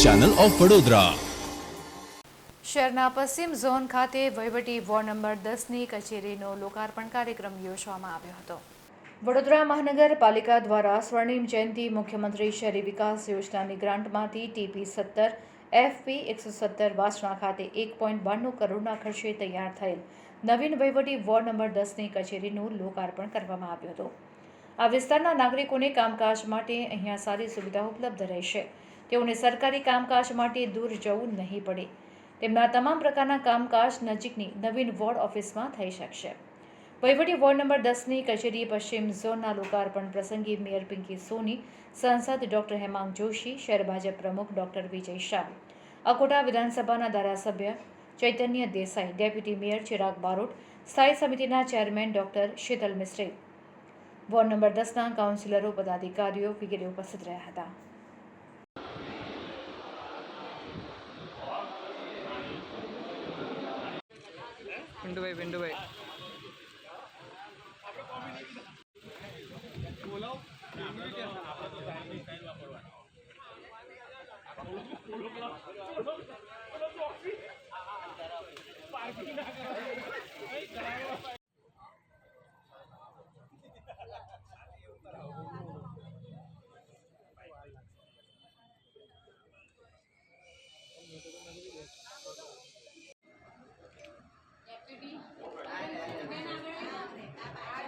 Channel of Vadodara શહેરના પશ્ચિમ zone ખાતે વહીવટી વોર્ડ નંબર દસની કચેરીનો લોકાર્પણ કાર્યક્રમ યોજવામાં આવ્યો હતો. વડોદરા મહાનગરપાલિકા દ્વારા સ્વર્ણિમ જયંતિ મુખ્યમંત્રી શહેરી વિકાસ યોજનાની ગ્રાન્ટમાંથી ટીપી સત્તર, એફપી એકસો સત્તર વાસણા ખાતે એક પોઈન્ટ બાણું કરોડના ખર્ચે તૈયાર થયેલ નવીન વહીવટી વોર્ડ નંબર દસની કચેરીનું લોકાર્પણ કરવામાં આવ્યું હતું. આ વિસ્તારના નાગરિકોને કામકાજ માટે અહીંયા સારી સુવિધા ઉપલબ્ધ રહેશે. તેઓને સરકારી કામકાજ માટે દૂર જવું નહીં પડે. તેમના તમામ પ્રકારના કામકાજ નજીકની નવીન વોર્ડ ઓફિસમાં થઈ શકશે. વહીવટી વોર્ડ નંબર દસની કચેરી પશ્ચિમ ઝોનના લોકાર્પણ પ્રસંગે મેયર પિંકી સોની, સાંસદ ડોક્ટર હેમાંગ જોશી, શહેર ભાજપ પ્રમુખ ડોક્ટર વિજય શાહ, અકોટા વિધાનસભાના ધારાસભ્ય ચૈતન્ય દેસાઈ, ડેપ્યુટી મેયર ચિરાગ બારોટ, સ્થાયી સમિતિના chairman doctor Shital Mistry ward number દસના કાઉન્સિલરો પદાધિકારીઓ વગેરે ઉપસ્થિત રહ્યા હતા પિન્ટુભાઈ પિન્ટુભાઈ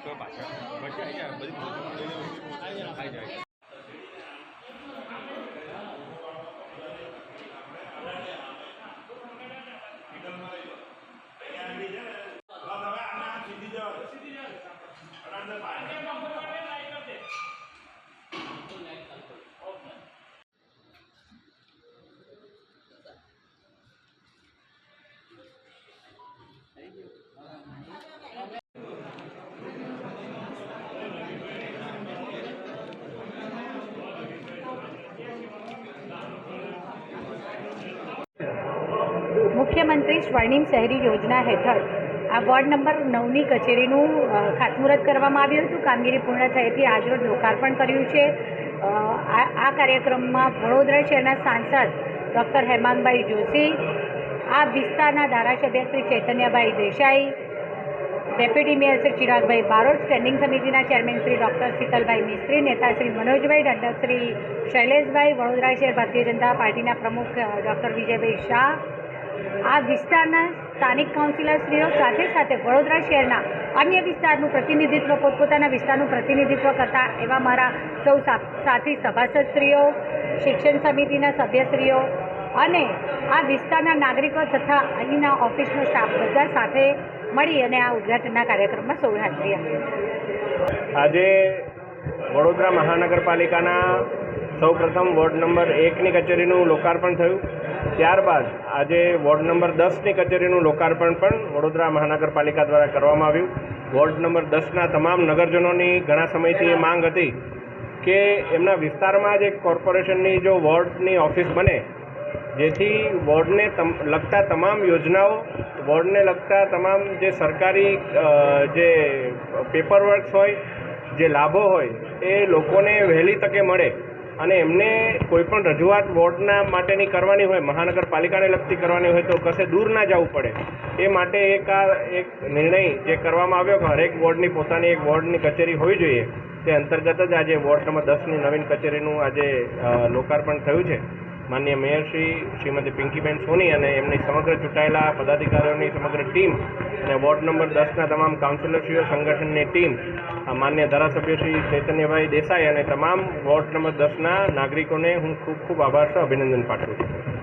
哥把钱，我先一下，我一我就，મુખ્યમંત્રી સ્વર્ણિમ શહેરી યોજના હેઠળ આ વોર્ડ નંબર નવની કચેરીનું ખાતમુહૂર્ત કરવામાં આવ્યું હતું. કામગીરી પૂર્ણ થયેથી આજરોજ લોકાર્પણ કર્યું છે. આ કાર્યક્રમમાં વડોદરા શહેરના સાંસદ ડૉક્ટર હેમાંગભાઈ જોશી, આ વિસ્તારના ધારાસભ્ય Shri Chaitanyabhai Desai, deputy mayor Shri Chiragbhai Barot, standing સમિતિના ચેરમેન શ્રી ડૉક્ટર શીતલભાઈ મિસ્ત્રી, નેતા શ્રી મનોજભાઈ દંડક શ્રી શૈલેષભાઈ, વડોદરા શહેર ભારતીય જનતા પાર્ટીના પ્રમુખ ડૉક્ટર વિજયભાઈ શાહ આ વિસ્તારના સ્થાનિક કાઉન્સિલરશ્રીઓ સાથે સાથે વડોદરા શહેરના અન્ય વિસ્તારનું પ્રતિનિધિત્વ, પોતપોતાના વિસ્તારનું પ્રતિનિધિત્વ કરતા એવા મારા સૌ સાથી સભાસદશ્રીઓ, શિક્ષણ સમિતિના સભ્યશ્રીઓ અને આ વિસ્તારના નાગરિકો તથા અહીંના ઓફિસનો સ્ટાફ બધા સાથે મળી અને આ ઉદ્ઘાટનના કાર્યક્રમમાં સૌ હાજરી આપી. આજે વડોદરા મહાનગરપાલિકાના સૌપ્રથમ વોર્ડ નંબર એકની કચેરીનું લોકાર્પણ થયું. ત્યારબાદ આજે વોર્ડ નંબર દસની કચેરીનું લોકાર્પણ પણ વડોદરા મહાનગરપાલિકા દ્વારા કરવામાં આવ્યું. વોર્ડ નંબર દસના તમામ નગરજનોની ઘણા સમયથી એ માંગ હતી કે એમના વિસ્તારમાં જ એક કોર્પોરેશનની જો વોર્ડની ઓફિસ બને, જેથી વોર્ડને લગતા તમામ યોજનાઓ, વોર્ડને લગતા તમામ જે સરકારી જે પેપરવર્ક્સ હોય, જે લાભો હોય, એ લોકોને વહેલી તકે મળે. અને એમને કોઈ પણ રજૂઆત વોર્ડના માટેની કરવાની હોય, મહાનગરપાલિકાને લગતી કરવાની હોય તો કશે દૂર ના જવું પડે. એ માટે એક આ એક નિર્ણય જે કરવામાં આવ્યો કે હરેક વોર્ડની પોતાની એક વોર્ડની કચેરી હોવી જોઈએ, તે અંતર્ગત જ આજે વોર્ડ નંબર દસની નવીન કચેરીનું આજે લોકાર્પણ થયું છે. માન્ય મેયર શ્રી શ્રીમતી પિંકીબેન સોની અને એમની સમગ્ર ચૂંટાયેલા પદાધિકારીઓની સમગ્ર ટીમ અને વોર્ડ નંબર દસના તમામ કાઉન્સિલરશ્રીઓ, સંગઠનની ટીમ માન્ય ધારાસભ્ય શ્રી ચૈતન્યભાઈ દેસાઈ અને તમામ વોર્ડ નંબર દસના નાગરિકોને હું ખૂબ ખૂબ આભાર અભિનંદન પાઠવું છું.